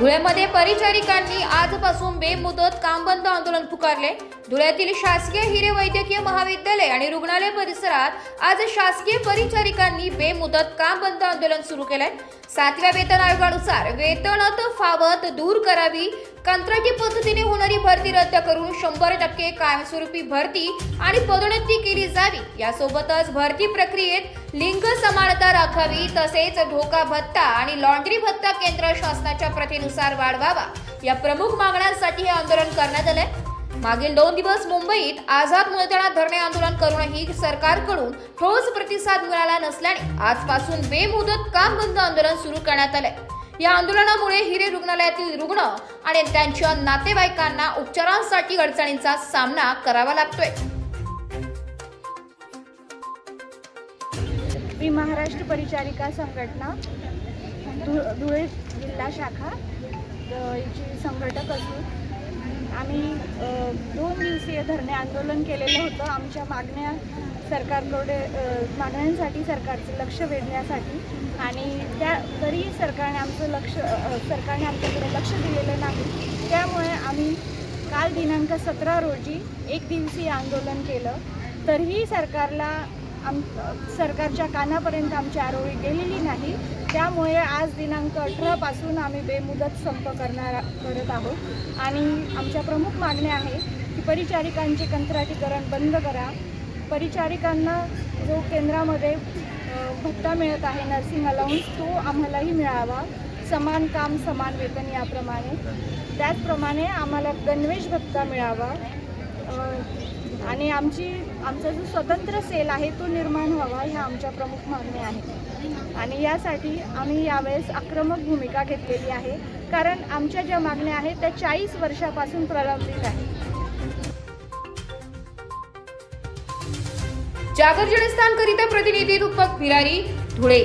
धुळ्यामध्ये परिचारिकांनी आजपासून बेमुदत काम बंद आंदोलन पुकारले. धुळ्यातील शासकीय हिरे वैद्यकीय महाविद्यालय आणि रुग्णालय परिसरात आज शासकीय परिचारिकांनी बेमुदत काम बंद आंदोलन सुरू केलंय. सातव्या वेतन आयोगानुसार वेतन फावत दूर करावी कंत्राटी पद्धतीने होणारी भरती रद्द करून शंभर टक्के कायमस्वरूपी भरती आणि पदोन्नती केली जावी. यासोबतच भरती प्रक्रियेत लिंग समानता राखावी तसेच धोका भत्ता आणि लॉन्ड्री भत्ता केंद्र शासनाच्या प्रथेनुसार वाढवावा. या प्रमुख मागण्यांसाठी हे आंदोलन करण्यात आलंय. मागील दोन दिवस मुंबईत आझाद मैदानात धरणे आंदोलन करूनही सरकारकडून ठोस प्रतिसाद मिळाला नसल्याने आजपासून बेमुदत काम बंद आंदोलन सुरू करण्यात आलंय. या आंदोलनामुळे हिरे रुग्णालयातील रुग्ण आणि त्यांच्या नातेवाईकांना उपचारांसाठी अडचणींचा सामना करावा लागतोय. मी महाराष्ट्र परिचारिका संघटना धु धुळे जिल्हा शाखा याची संघटक असून आम्ही दोन दिवसीय धरणे आंदोलन केलेलं होतं. आमच्या मागण्या सरकारकडे मागण्यांसाठी सरकारचं लक्ष वेधण्यासाठी. आणि त्या तरीही सरकारने आमचं लक्ष सरकारने आमच्याकडे लक्ष दिलेलं नाही. त्यामुळे आम्ही काल दिनांक सतरा रोजी एक दिवसीय आंदोलन केलं. तरीही सरकारला आम सरकारच्या कानापर्यंत आमची आरोळी गेलेली नाही. त्यामुळे आज दिनांक अठरापासून आम्ही बेमुदत संप करणार करत आहोत. आणि आमच्या प्रमुख मागण्या आहे की परिचारिकांचे कंत्राटीकरण बंद करा. परिचारिकांना जो केंद्रामध्ये भत्ता मिळत आहे नर्सिंग अलाउन्स तो आम्हालाही मिळावा. समान काम समान वेतन याप्रमाणे. त्याचप्रमाणे आम्हाला गणवेश भत्ता मिळावा. आणि आमची आमचा जो स्वतंत्र सेल आहे तो निर्माण व्हावा ह्या आमच्या प्रमुख मागण्या आहेत. आणि यासाठी आम्ही यावेळेस आक्रमक भूमिका घेतलेली आहे. कारण आमच्या ज्या मागण्या आहेत त्या चाळीस वर्षापासून प्रलंबित आहेत. जागर जनस्थान करिता प्रतिनिधी रूपक भिलारी धुळे.